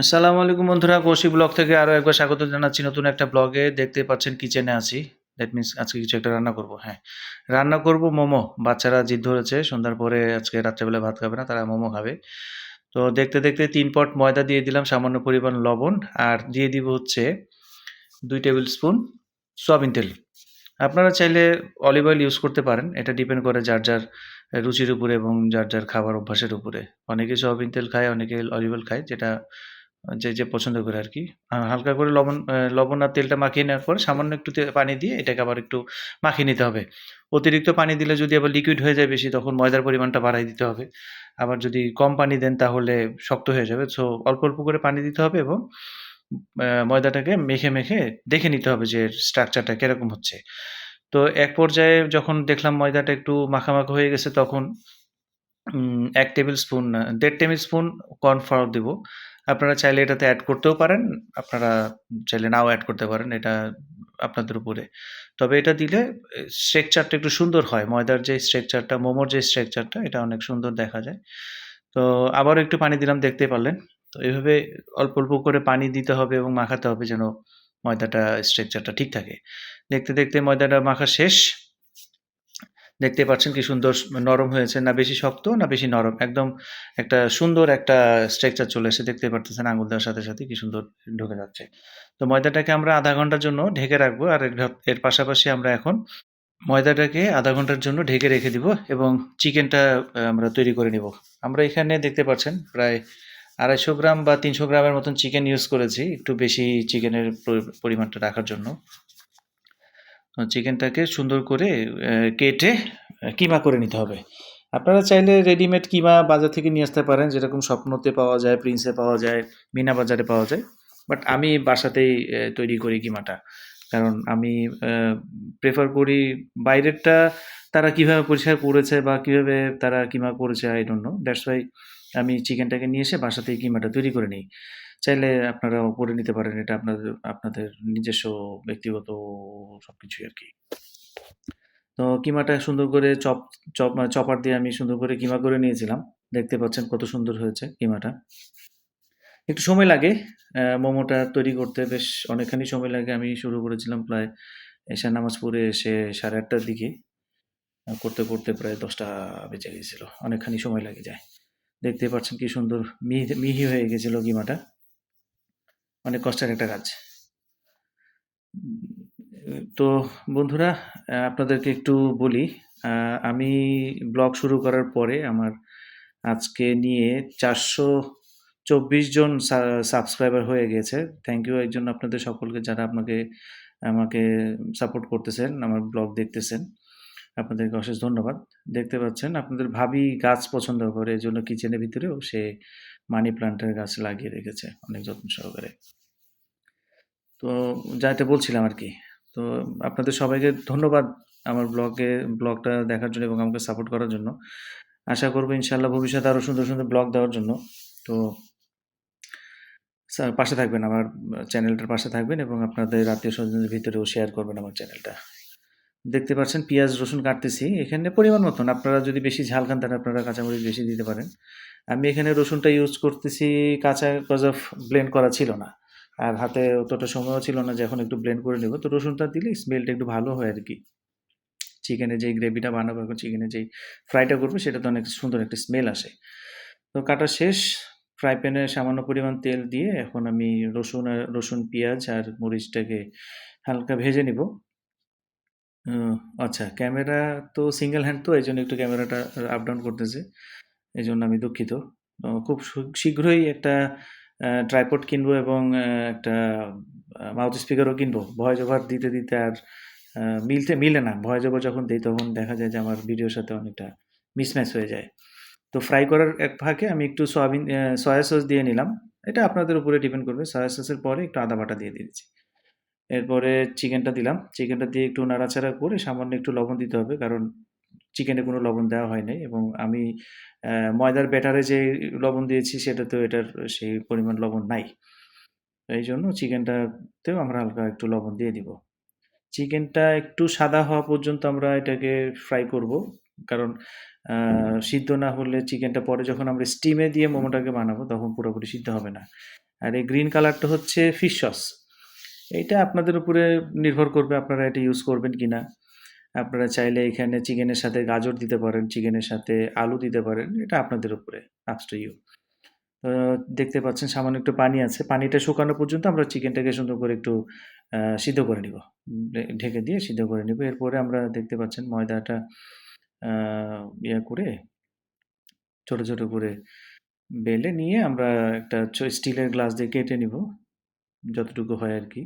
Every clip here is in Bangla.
আসসালামু আলাইকুম বন্ধুরা, কৌশিক ব্লগ থেকে আরও একবার স্বাগত জানাচ্ছি নতুন একটা ব্লগে। দেখতে পাচ্ছেন কিচেনে আছি। দ্যাট মিন্স আজকে কিছু একটা রান্না করব হ্যাঁ। রান্না করব মোমো, বাচ্চারা জিদ ধরেছে, সন্ধ্যার পরে আজকে রাত্রেবেলা ভাত খাবে না, তারা মোমো খাবে। তো দেখতে দেখতে তিন পট ময়দা দিয়ে দিলাম, সামান্য পরিমাণ লবণ, আর দিয়ে দিব হচ্ছে দুই টেবিল স্পুন সয়াবিন তেল। আপনারা চাইলে অলিভ অয়েল ইউজ করতে পারেন, এটা ডিপেন্ড করে যার যার রুচির উপরে এবং যার যার খাবার অভ্যাসের উপরে। অনেকে সয়াবিন তেল খায়, অনেকে অলিভ অয়েল খায়, যেটা যে, যে পছন্দ করে আর কি হালকা করে লবণ লবণ আর তেলটা মাখিয়ে নেওয়ার পর সামান্য একটু পানি দিয়ে এটাকে আবার একটু মাখিয়ে নিতে হবে। অতিরিক্ত পানি দিলে যদি আবার লিকুইড হয়ে যায় বেশি তখন ময়দার পরিমাণটা বাড়ায় দিতে হবে। আবার যদি কম পানি দেন তাহলে শক্ত হয়ে যাবে। সো অল্প, অল্প করে পানি দিতে হবে এবং ময়দাটাকে মেখে, মেখে দেখে নিতে হবে যে স্ট্রাকচারটা কীরকম হচ্ছে। তো এক পর্যায়ে যখন দেখলাম ময়দাটা একটু মাখা, মাখা হয়ে গেছে তখন এক টেবিল স্পুন দেড় টেবিল স্পুন কর্ন ফ্লাওয়ার দিব। আপনারা চাইলে এটাতে অ্যাড করতেও পারেন। আপনারা চাইলে নাও অ্যাড করতে পারেন। এটা আপনাদের উপরে। তবে এটা দিলে স্ট্রেকচারটা একটু সুন্দর হয়। ময়দার যে স্ট্রেকচারটা মোমোর যে স্ট্রেকচারটা এটা অনেক সুন্দর দেখা যায়। তো আবারও একটু পানি দিলাম দেখতে পারলেন। তো এভাবে অল্প, অল্প করে পানি দিতে হবে এবং মাখাতে হবে যেন ময়দাটা স্ট্রেকচারটা ঠিক থাকে। দেখতে, দেখতে ময়দাটা মাখা শেষ। দেখতেই পাচ্ছেন কি সুন্দর নরম হয়েছে। না বেশি শক্ত না বেশি নরম। একদম একটা সুন্দর একটা স্ট্রাকচার চলে এসে দেখতে পারতেছেন আঙুল দেওয়ার সাথে, সাথে কি সুন্দর ঢুকে যাচ্ছে। তো ময়দাটাকে আমরা আধা ঘণ্টার জন্য ঢেকে রাখব। আর এর পাশাপাশি আমরা এখন ময়দাটাকে আধা ঘণ্টার জন্য ঢেকে রেখে দিব এবং চিকেনটা আমরা তৈরি করে নিব। আমরা এখানে দেখতে পাচ্ছেন প্রায় ২৫০ গ্রাম বা ৩০০ গ্রামের মতন চিকেন ইউজ করেছি। একটু বেশি চিকেনের পরিমাণটা রাখার জন্য। চিকেনটাকে সুন্দর করে কেটে কিমা করে নিতে হবে। আপনারা চাইলে রেডিমেড কিমা বাজার থেকে নিয়ে আসতে পারেন। যেরকম স্বপ্নতে পাওয়া যায়, প্রিন্সে পাওয়া যায়, মিনা বাজারে পাওয়া যায়। বাট আমি বাসাতেই তৈরি করি কিমাটা। কারণ আমি প্রেফার করি বাইরেরটা তারা কীভাবে পরিষ্কার করেছে বা কীভাবে তারা কিমা করেছে I don't know. That's why আমি চিকেনটাকে নিয়ে এসে বাসাতেই কিমাটা তৈরি করে নিই। চাইলে আপনারাও করে নিতে পারেন। এটা আপনাদের আপনাদের নিজস্ব ব্যক্তিগত সবকিছুই আরকি। তো কিমাটা সুন্দর করে চপ চপ মানে চপার দিয়ে আমি সুন্দর করে কিমা করে নিয়েছিলাম। দেখতে পাচ্ছেন কত সুন্দর হয়েছে কিমাটা। একটু সময় লাগে মোমোটা তৈরি করতে বেশ অনেকখানি সময় লাগে। আমি শুরু করেছিলাম প্রায় এশার নামাজ পড়ে এসে সাড়ে আটটার দিকে। করতে, করতে প্রায় ১০ টা বেজে গিয়েছিল। অনেকখানি সময় লাগে যায়। দেখতেই পাচ্ছেন কি সুন্দর মিহি মিহি হয়ে গেছিল কিমাটা। অনেক কষ্টের একটা কাজ। তো বন্ধুরা আপনাদেরকে একটু বলি, আমি ব্লগ শুরু করার পরে আমার আজকে নিয়ে ৪২৪ জন সা সাবস্ক্রাইবার হয়ে গিয়েছে। থ্যাংক ইউ এর জন্য আপনাদের সকলকে যারা আপনাকে আমাকে সাপোর্ট করতেছেন, আমার ব্লগ দেখতেছেন। আপনাদেরকে অশেষ ধন্যবাদ। দেখতে পাচ্ছেন আপনাদের ভাবি গাছ পছন্দ করে। এই জন্য কিচেনের ভিতরেও সে মানি প্লান্টের গাছ লাগিয়ে রেখেছে অনেক যত্ন সহকারে। তো যা এটা বলছিলাম আরকি। তো আপনাদের সবাইকে ধন্যবাদ আমার ব্লগে ব্লগটা দেখার জন্য এবং আমাকে সাপোর্ট করার জন্য। আশা করব ইনশাল্লাহ ভবিষ্যতে আরও সুন্দর, সুন্দর ব্লগ দেওয়ার জন্য। তো পাশে থাকবেন আমার চ্যানেলটার পাশে থাকবেন এবং আপনাদের আত্মীয়স্বজনদের ভিতরেও শেয়ার করবেন আমার চ্যানেলটা। দেখতে পাচ্ছেন পিঁয়াজ, রসুন কাটতেছি। এখানে পরিমাণ মতন আপনারা যদি বেশি ঝাল খান তাহলে আপনারা কাঁচামরিচ বেশি দিতে পারেন। আমি এখানে রসুনটা ইউজ করতেছি কাঁচা কজ অফ ব্লেন্ড করা ছিল না। আর হাতে অতটা সময়ও ছিল না যে এখন একটু ব্লেন্ড করে নিব। তো রসুনটা দিলে স্মেলটা একটু ভালো হয় আর কি চিকেনের যেই গ্রেভিটা বানাবো এখন চিকেনের যেই ফ্রাইটা করব সেটা তো অনেক সুন্দর একটা স্মেল আসে। তো কাটা শেষ। ফ্রাই প্যানে সামান্য পরিমাণ তেল দিয়ে এখন আমি রসুন আর রসুন, পেঁয়াজ আর মরিচটাকে হালকা ভেজে নিব। ও আচ্ছা ক্যামেরা তো সিঙ্গেল হ্যান্ড তো এজন্য একটু ক্যামেরাটা আপ ডাউন করতেছে। এজন্য আমি দুঃখিত। খুব শীঘ্রই একটা ট্রাইপড কিনবো এবং একটা মাউথ স্পিকারও কিনবো। ভয়েস ওভার দিতে, দিতে আর মিলতে মিলে না। ভয়েস ওভার যখন দেই তখন দেখা যায় যে আমার ভিডিওর সাথে অনেকটা মিসম্যাচ হয়ে যায়। তো ফ্রাই করার এক ফাঁকে আমি একটু সয়াবিন সয়া সস দিয়ে নিলাম। এটা আপনাদের উপরে ডিপেন্ড করবে। সয়া সসের পরে একটু আদা বাটা দিয়ে দিয়েছি। এরপরে চিকেনটা দিলাম। চিকেনটা দিয়ে একটু নাড়াচাড়া করে সামান্য একটু লবণ দিতে হবে। কারণ চিকেনে কোনো লবণ দেওয়া হয় নাই এবং আমি ময়দার ব্যাটারে যে লবণ দিয়েছি সেটাতেও এটার সেই পরিমাণ লবণ নাই। এই জন্য চিকেনটাতেও আমরা হালকা একটু লবণ দিয়ে দিব। চিকেনটা একটু সাদা হওয়া পর্যন্ত আমরা এটাকে ফ্রাই করব। কারণ সিদ্ধ না হলে চিকেনটা পরে যখন আমরা স্টিমে দিয়ে মোমোটাকে বানাবো তখন পুরোপুরি সিদ্ধ হবে না। আর এই গ্রিন কালারটা হচ্ছে ফিশ সস এইটা আপনাদের উপরে নির্ভর করবে আপনারা এটা ইউজ করবেন কি না আপনারা চাইলে এখানে চিকেনের সাথে গাজর দিতে পারেন, চিকেনের সাথে আলু দিতে পারেন, এটা আপনাদের উপরে আপস টু ইউ দেখতে পাচ্ছেন সামান্য একটু পানি আছে, পানিটা শুকানো পর্যন্ত আমরা চিকেনটাকে সুন্দর করে একটু সিদ্ধ করে নিব। ঢেকে দিয়ে সিদ্ধ করে নিব। এরপরে আমরা দেখতে পাচ্ছেন ময়দাটা ইয়ে করে ছোট ছোট করে বেলে নিয়ে আমরা একটা স্টিলের গ্লাস দিয়ে কেটে নিব। যতটুকু হয় আর কি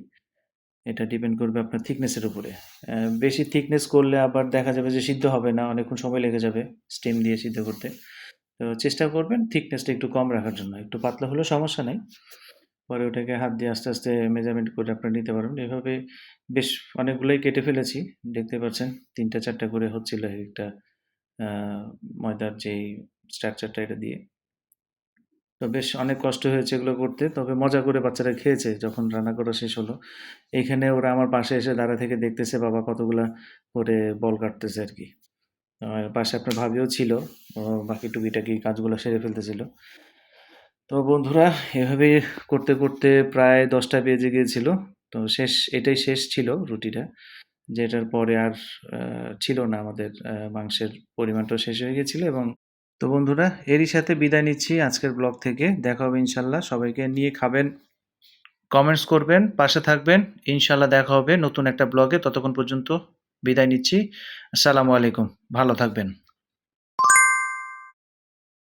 এটা ডিপেন্ড করবে আপনার থিকনেসের উপরে। বেশি থিকনেস করলে আবার দেখা যাবে যে সিদ্ধ হবে না, অনেকক্ষণ সময় লেগে যাবে স্টিম দিয়ে সিদ্ধ করতে। তো চেষ্টা করবেন থিকনেসটা একটু কম রাখার জন্য। একটু পাতলা হলেও সমস্যা নেই। পরে ওটাকে হাত দিয়ে আস্তে আস্তে মেজারমেন্ট করে আপনারা নিতে পারবেন। এভাবে বেশ অনেকগুলোই কেটে ফেলেছি। দেখতে পাচ্ছেন, তিনটা চারটা করে হচ্ছিল একটা ময়দার যেই স্ট্রাকচারটা এটা দিয়ে। তো বেশ অনেক কষ্ট হয়েছে এগুলো করতে। তবে মজা করে বাচ্চারা খেয়েছে যখন রান্না করা শেষ হলো। এইখানে ওরা আমার পাশে এসে দাঁড়া থেকে দেখতেছে বাবা কতগুলা করে বল কাটতেছে আর কি। পাশে আপনার ভাবিও ছিল বাকি টুকিটাকি কাজগুলো সেরে ফেলতেছিল। তো বন্ধুরা, এভাবে করতে করতে প্রায় দশটা বেজে গিয়েছিল। তো শেষ, এটাই শেষ ছিল রুটিটা, যেটার পরে আর ছিল না আমাদের মাংসের পরিমাণটা শেষ হয়ে গেছিল এবং তো বন্ধুরা, এরই সাথে বিদায় নিচ্ছি আজকের ব্লগ থেকে। দেখা হবে ইনশাল্লাহ। সবাইকে নিয়ে খাবেন কমেন্টস করবেন, পাশে থাকবেন। ইনশাল্লাহ দেখা হবে নতুন একটা ব্লগে। ততক্ষণ পর্যন্ত বিদায় নিচ্ছি। আসসালামু আলাইকুম। ভালো থাকবেন।